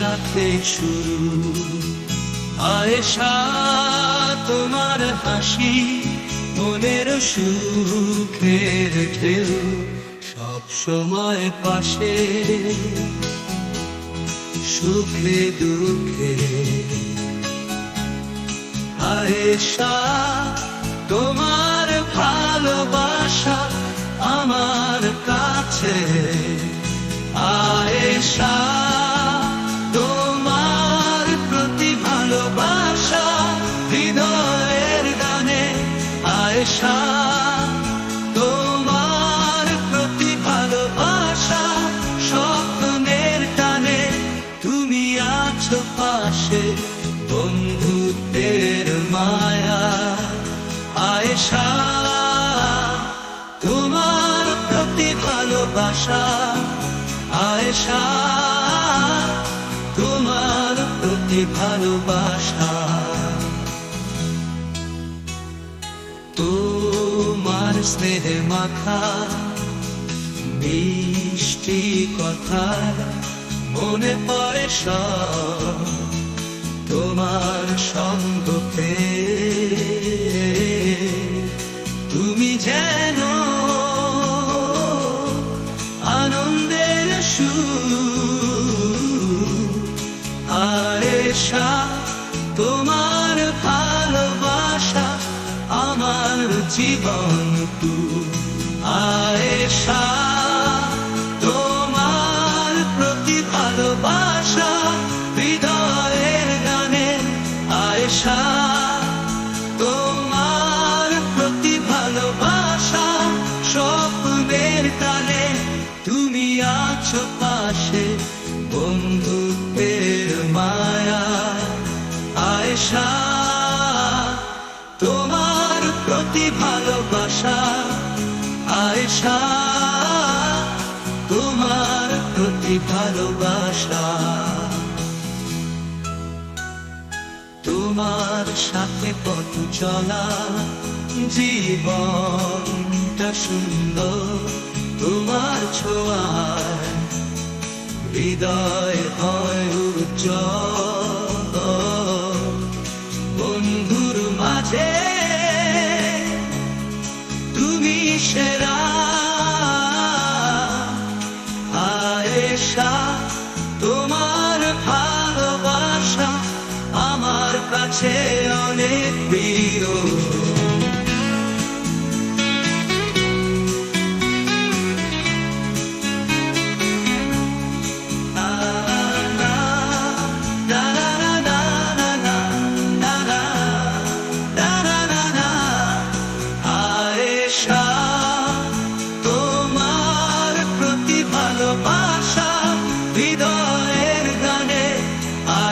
সাথে শুরু। আয়েশা, তোমার হাসি মনের সুখের ঢেউ সব সময় পাশে। সুখে, দুঃখে। আয়েশা, তোমার আছো পাশে বন্ধুত্বের মায়া। আয়েশা তোমার প্রতি ভালোবাসা। আয়েশা তোমার প্রতি ভালোবাসা। তোমার স্নেহে মাখা মিষ্টি কথা মনে পড়ে তোমার সঙ্গ তুমি যেন আনন্দের সুর আয়েশা তোমার ভালোবাসা আমার জীবন তু মায়া, আয়েশা, তোমার প্রতি ভালোবাসা, আয়েশা, তোমার প্রতি ভালোবাসা। তোমার সাথে পথ চলা, জীবনটা সুন্দর, তোমার ছোঁয়ায় হৃদয় হয়। বন্ধুর মাঝে তুমি সেরা। আয়েশা তোমার ভালোবাসা আমার কাছে অনেক প্রিয়।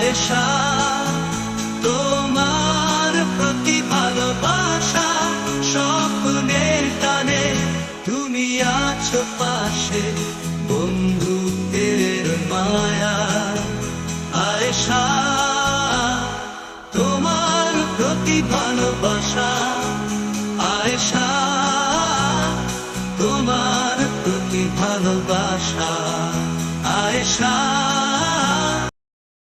আয়েশা তোমার প্রতি ভালোবাসা, স্বপ্নের টানে তুমি আছো পাশে, বন্ধুদের মায়া। আয়েশা, তোমার প্রতি ভালোবাসা। আয়েশা, তোমার প্রতি ভালোবাসা। আয়েশা